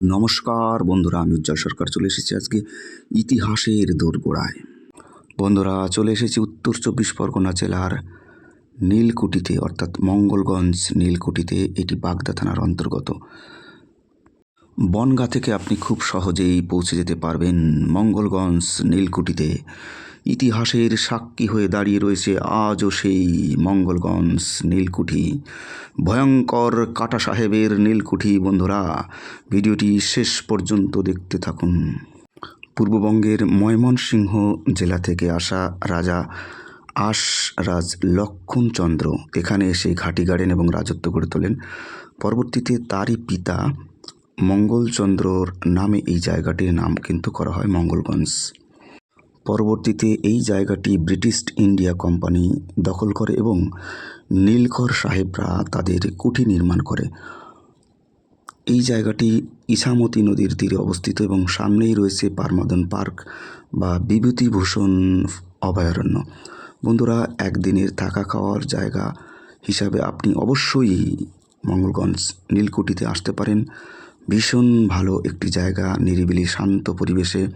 নমস্কার, বন্ধুরা, আমি উজ্জ্বল সরকার চলে এসেছি আজকে ইতিহাসের দোরগোড়ায়। বন্ধুরা, চলে এসেছি উত্তর চব্বিশ পরগনা জেলার নীলকুঠিতে অর্থাৎ মঙ্গলগঞ্জ নীলকুঠিতে এটি বাগদা থানার অন্তর্গত। বনগা থেকে আপনি খুব সহজেই পৌঁছে যেতে পারবেন মঙ্গলগঞ্জ নীলকুঠিতে ইতিহাসের সাক্ষী হয়ে দাঁড়িয়ে রয়েছে আজও সেই মঙ্গলগঞ্জ নীলকুঠি। ভয়ঙ্কর কাটা সাহেবের নীলকুঠি, বন্ধুরা। ভিডিওটি শেষ পর্যন্ত দেখতে থাকুন। পূর্ববঙ্গের ময়মনসিংহ জেলা থেকে আসা রাজা আশ রাজ লক্ষণচন্দ্র এখানে এসে ঘাটি গাড়েন এবং রাজত্ব গড়ে তোলেন। পরবর্তীতে তারই পিতা মঙ্গলচন্দ্রর নামে এই জায়গাটির নাম কিন্তু করা হয় মঙ্গলগঞ্জ। পরবর্তীতে এই জায়গাটি ব্রিটিশ ইন্ডিয়া কোম্পানি দখল করে এবং নীলকর সাহেবরা তাদের কুঠি নির্মাণ করে। এই জায়গাটি ইছামতি নদীর তীরে অবস্থিত এবং সামনেই রয়েছে পারমাদন পার্ক বা বিভূতিভূষণ অভয়ারণ্য। বন্ধুরা, একদিনের থাকা খাওয়ার জায়গা হিসাবে আপনি অবশ্যই মঙ্গলগঞ্জ নীলকুঠিতে আসতে পারেন। ভীষণ ভালো একটি জায়গা, নিরিবিলি, শান্ত পরিবেশে।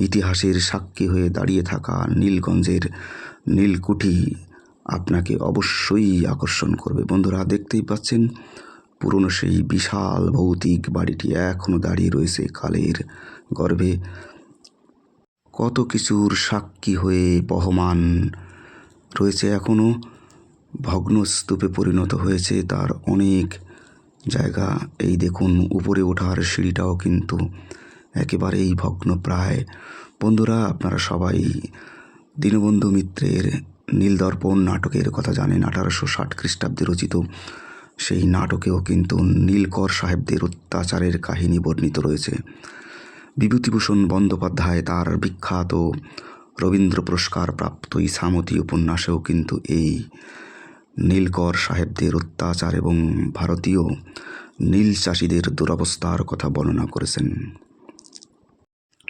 ইতিহাসের সাক্ষী হয়ে দাঁড়িয়ে থাকা নীলগঞ্জের নীলকুঠি আপনাকে অবশ্যই আকর্ষণ করবে। বন্ধুরা, দেখতেই পাচ্ছেন, পুরনো সেই বিশাল ভৌতিক বাড়িটি এখনও দাঁড়িয়ে রয়েছে কালের গর্ভে। কত কিছুর সাক্ষী হয়ে বহমান রয়েছে এখনও ভগ্নস্তূপে পরিণত হয়েছে তার অনেক জায়গা। এই দেখুন, উপরে ওঠার সিঁড়িটাও কিন্তু একেবারেই ভগ্ন প্রায়। বন্ধুরা, আপনারা সবাই দীনবন্ধু মিত্রের নীলদর্পণ নাটকের কথা জানেন, আঠারোশো ষাট খ্রিস্টাব্দে রচিত। সেই নাটকেও কিন্তু নীলকর সাহেবদের অত্যাচারের কাহিনী বর্ণিত রয়েছে। বিভূতিভূষণ বন্দ্যোপাধ্যায় তার বিখ্যাত রবীন্দ্র পুরস্কার প্রাপ্ত ইসামতি উপন্যাসেও কিন্তু এই নীলকর সাহেবদের অত্যাচার এবং ভারতীয় নীল চাষিদের দুরবস্থার কথা বর্ণনা করেছেন।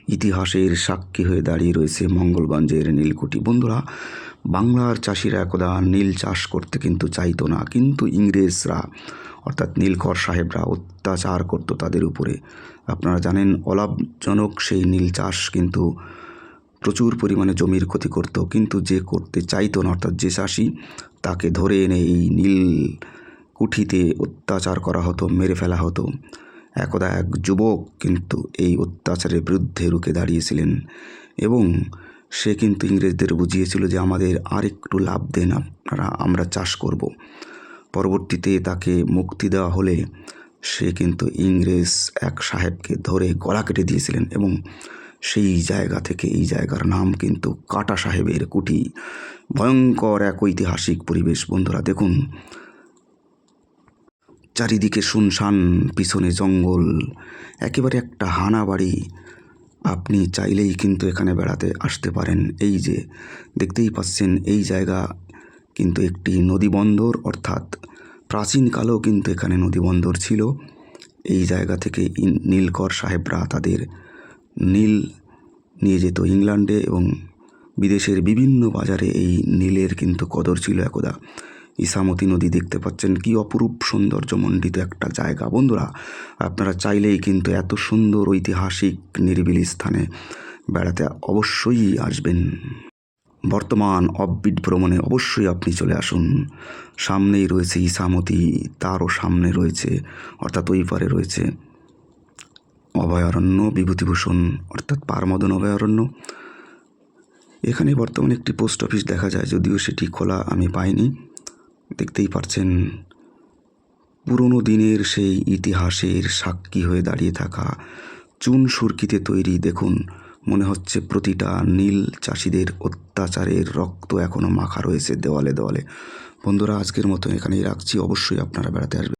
ইতিহাসের সাক্ষী হয়ে দাঁড়িয়ে রয়েছে মঙ্গলগঞ্জের নীলকুঠি। বন্ধুরা, বাংলার চাষিরা একদা নীল চাষ করতে কিন্তু চাইতো না, কিন্তু ইংরেজরা, অর্থাৎ নীলকর সাহেবরা অত্যাচার করতো তাদের উপরে। আপনারা জানেন, অলাভজনক সেই নীল চাষ কিন্তু প্রচুর পরিমাণে জমির ক্ষতি করতো, কিন্তু যে করতে চাইতো না, অর্থাৎ যে চাষি, তাকে ধরে এনে এই নীল কুঠিতে অত্যাচার করা হতো, মেরে ফেলা হতো। একদা এক যুবক কিন্তু এই অত্যাচারের বিরুদ্ধে রুখে দাঁড়িয়েছিলেন এবং সে কিন্তু ইংরেজদের বুঝিয়েছিল যে আমাদের আর একটু লাভ দেন আপনারা, আমরা চাষ করব। পরবর্তীতে তাকে মুক্তি দেওয়া হলে সে কিন্তু ইংরেজ এক সাহেবকে ধরে গলা কেটে দিয়েছিলেন এবং সেই জায়গা থেকে এই জায়গার নাম কিন্তু কাটা সাহেবের কুঠি ভয়ঙ্কর এক ঐতিহাসিক পরিবেশ। বন্ধুরা, দেখুন চারিদিকে শুনশান, পিছনে জঙ্গল, একেবারে একটা হানা বাড়ি। আপনি চাইলেই কিন্তু এখানে বেড়াতে আসতে পারেন। এই যে, দেখতেই পাচ্ছেন এই জায়গা কিন্তু একটি নদী বন্দর, অর্থাৎ প্রাচীনকালেও কিন্তু এখানে নদী বন্দর ছিল। এই জায়গা থেকে নীলকর সাহেবরা তাদের নীল নিয়ে যেত ইংল্যান্ডে এবং বিদেশের বিভিন্ন বাজারে এই নীলের কিন্তু কদর ছিল একদা। ইসামতি নদী দেখতে পাচ্ছেন কি অপরূপ সৌন্দর্যমণ্ডিত একটা জায়গা। বন্ধুরা, আপনারা চাইলেই কিন্তু এত সুন্দর ঐতিহাসিক নিরিবিলি স্থানে বেড়াতে অবশ্যই আসবেন। বর্তমান অববিট ভ্রমণে অবশ্যই আপনি চলে আসুন। সামনেই রয়েছে ইসামতি, তারও সামনে রয়েছে, অর্থাৎ ওই পারে রয়েছে অভয়ারণ্য, বিভূতিভূষণ, অর্থাৎ পারমদন অভয়ারণ্য। এখানে বর্তমানে একটি পোস্ট অফিস দেখা যায়, যদিও সেটি খোলা আমি পাইনি। দেখতেই পারছেন, পুরনো দিনের সেই ইতিহাসের সাক্ষী হয়ে দাঁড়িয়ে থাকা চুন সুরকিতে তৈরি, দেখুন, মনে হচ্ছে প্রতিটা নীল চাষিদের অত্যাচারের রক্ত এখনও মাখা রয়েছে দেওয়ালে দেওয়ালে। বন্ধুরা, আজকের মতো এখানেই রাখছি, অবশ্যই আপনারা বেড়াতে আসবেন।